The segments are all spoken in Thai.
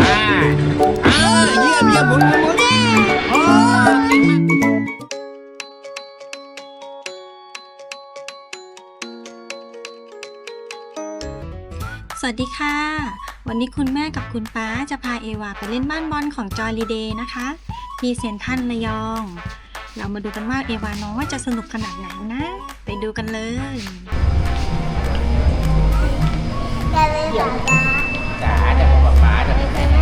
อ่าอ่าเยี่ยมเยี่ยมหมุนหมุนหมุนโอ้เก่งมาก สวัสดีค่ะ วันนี้คุณแม่กับคุณป้าจะพาเอวาไปเล่นบ้านบอลของจอยลีเดย์นะคะที่เซนทรันระยอง เรามาดูกันว่าเอวาน้องว่าจะสนุกขนาดไหนนะ ไปดูกันเลย อย่าลืมบอกว่าจ๋าเดี๋ยว บ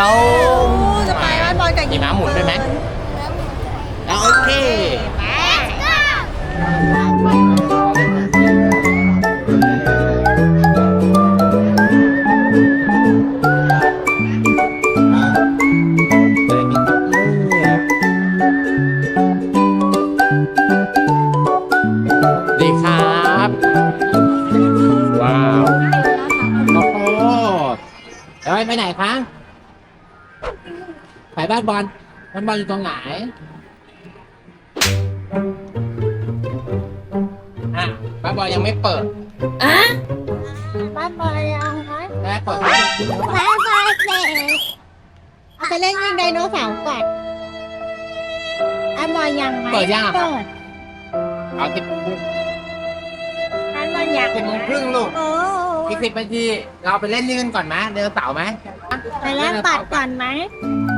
อเราจะไปบ้านบอลกับมีม้าหมุนด้วยไหมเอาโอเค Let's go ดีครับ ว้าวโอ้โหเดี๋ยวไปไหนคะ ไปบ้านบอลบ้านบอลอยู่ตรงไหนอะบ้านบอลยังไม่เปิดบ้านบอลยังไงแม่เปิดบายบายเสร็จไปเล่นยิงไดโนเสาร์ก่อนบ้านบอลยังไหมเปิดยังอะเปิดเอาสิบบ้านบอลยังสิบโมงครึ่งลูกโอ้อีกสิบนาทีเราไปเล่นนี่กันก่อนไหมเดินเสาร์ไหมไปแลกบัตรก่อนไหม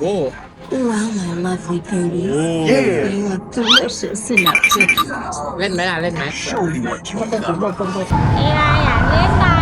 Whoa. Wow, my lovely baby. Yeah. You look delicious enough to. เล่นไหมล่ะ เล่นไหม Show you what you เล่นไหมล่ะเล่นไหม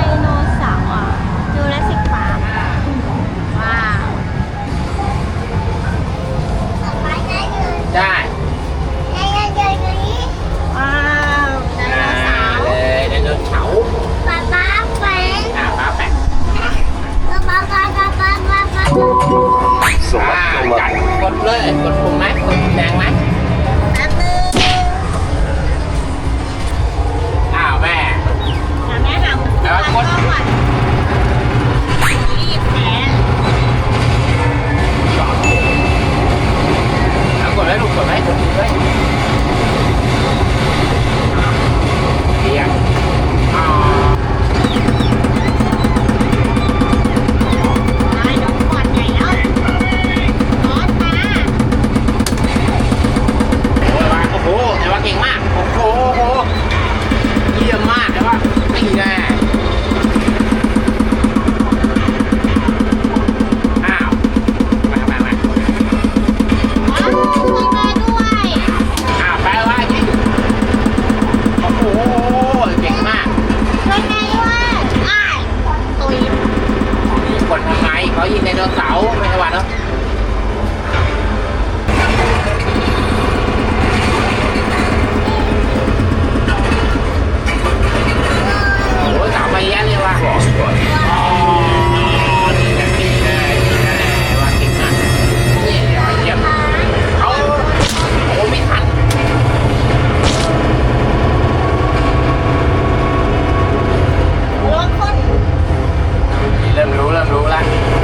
เริ่มรู้เริ่มรู้ละ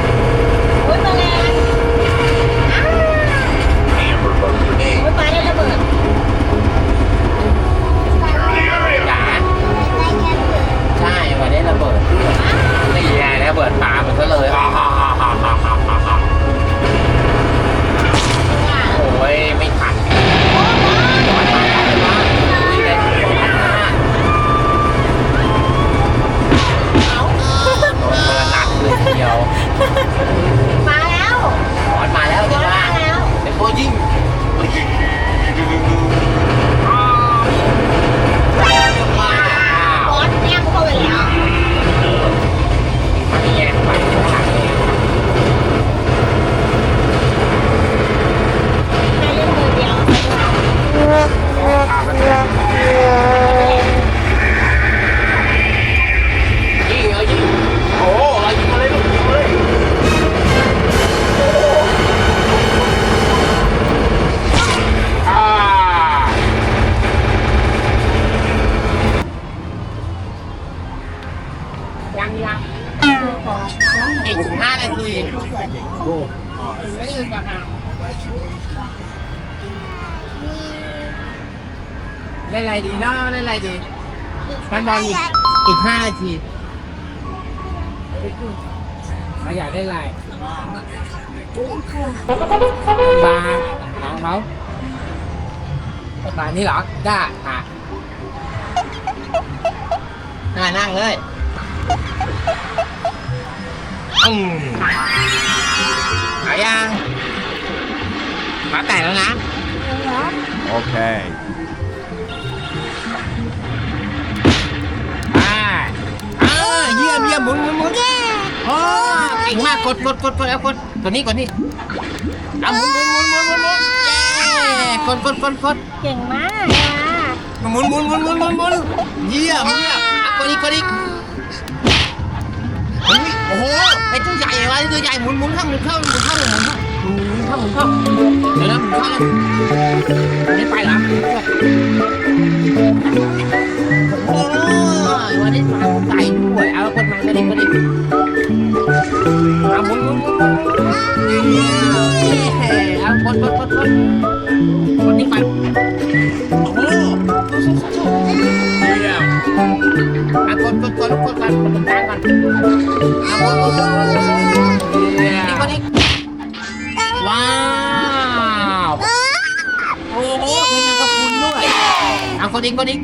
เล่นอะไรดีเนาะเล่นอะไรดีกันบอลอีกอีกห้านาทีเราอยากได้อะไรบาร์น้องเขาบาร์นี่เหรอ ได้อะนั่งนั่งเลยอืมเอายังมาแต่แล้วนะ Okay. อ่ หมุนหมุนหมุนโอ้เก่งมากกดกดกดกดแล้วกดตัวนี้กดนี่เอาหมุนหมุนหมุนหมุนหมุนหมุนเย้กดกดกดกดเก่งมากหมุนหมุนหมุนหมุนหมุนหมุนเยี่ยมเยี่ยมอะกดอีกกดอีกโอ้โหไอ้ตัวใหญ่วะไอ้ตัวใหญ่หมุนหมุนเข้างหมุนเข้างหมุนเข้างหมุนเข้างหมุนเข้างหมุนเข้างเดี๋ยวนะหมุนเข้าแล้วไม่ไปเหรอโอ้ยวันนี้มาใส่ด้วยเอาคน มากดอีกกดอีกเอาหมุนหมุนหมุนหมุนเย้เอากดกดกดกดกดนี่ไปโอ้โหสู้สู้สู้สู้เยี่ยมเอากดกดกดกดก่อนกดตรงกลางก่อนเอาหมุนหมุนหมุนหมุนเยี่ยมนี่กดนี่ว้าวโอ้โหเพลงมันก็คุณด้วยเอากดอีกกดอีก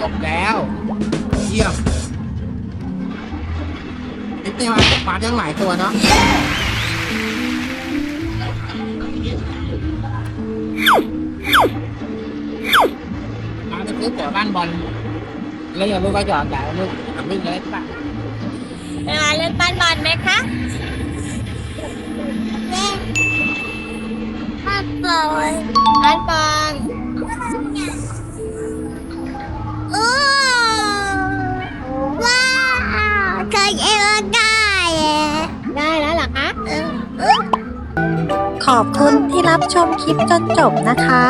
จบแล้วเยี่ยมไอ้เต้มาตกปลาตั้งหลายตัวเนาะมาไปซื้อตั๋วบ้านบอลแล้วอย่าลูกก็หยอดแต่ลูกทำลูกเลยป่ะเวลาเล่นบ้านบอลไหมคะเล่นบ้านบอลบ้านบอล ขอบคุณที่รับชมคลิปจนจบนะคะ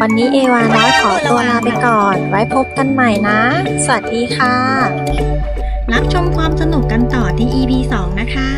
วันนี้เอวาน้อยขอตัวลาไปก่อน ไว้พบกันใหม่นะ สวัสดีค่ะ รับชมความสนุกกันต่อที่ EP 2 นะคะ